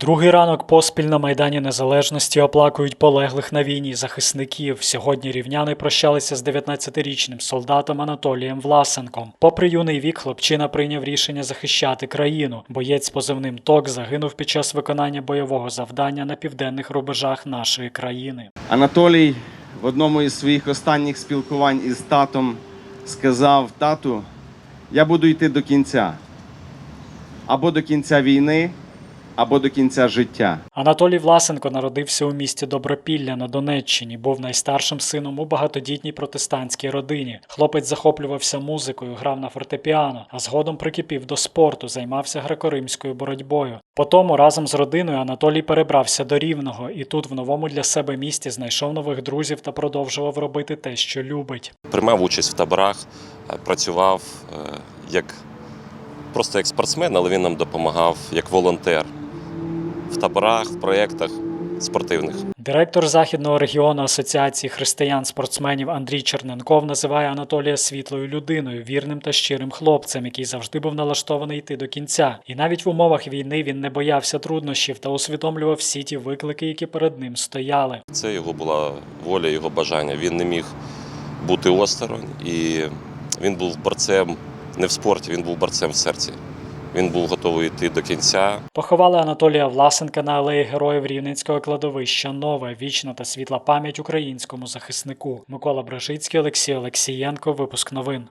Другий ранок поспіль на Майдані Незалежності оплакують полеглих на війні захисників. Сьогодні рівняни прощалися з 19-річним солдатом Анатолієм Власенком. Попри юний вік, хлопчина прийняв рішення захищати країну. Боєць позивним ТОК загинув під час виконання бойового завдання на південних рубежах нашої країни. Анатолій в одному із своїх останніх спілкувань із татом сказав: Тату, я буду йти до кінця. Або до кінця війни, або до кінця життя. Анатолій Власенко народився у місті Добропілля на Донеччині. Був найстаршим сином у багатодітній протестантській родині. Хлопець захоплювався музикою, грав на фортепіано, а згодом прикипів до спорту, займався греко-римською боротьбою. Потому разом з родиною Анатолій перебрався до Рівного і тут, в новому для себе місті, знайшов нових друзів та продовжував робити те, що любить. приймав участь в таборах, е, працював е, як просто як спортсмен, але він нам допомагав як волонтер в таборах, в проєктах спортивних. Директор західного регіону Асоціації християн-спортсменів Андрій Черненков називає Анатолія світлою людиною, вірним та щирим хлопцем, який завжди був налаштований йти до кінця. І навіть в умовах війни він не боявся труднощів та усвідомлював всі ті виклики, які перед ним стояли. Це його була воля, його бажання. Він не міг бути осторонь, і він був борцем не в спорті, він був борцем в серці. Він був готовий йти до кінця. Поховали Анатолія Власенка на алеї героїв Рівненського кладовища Нове, вічна та світла пам'ять українському захиснику. Микола Бражицький, Олексій Олексієнко. Випуск новин.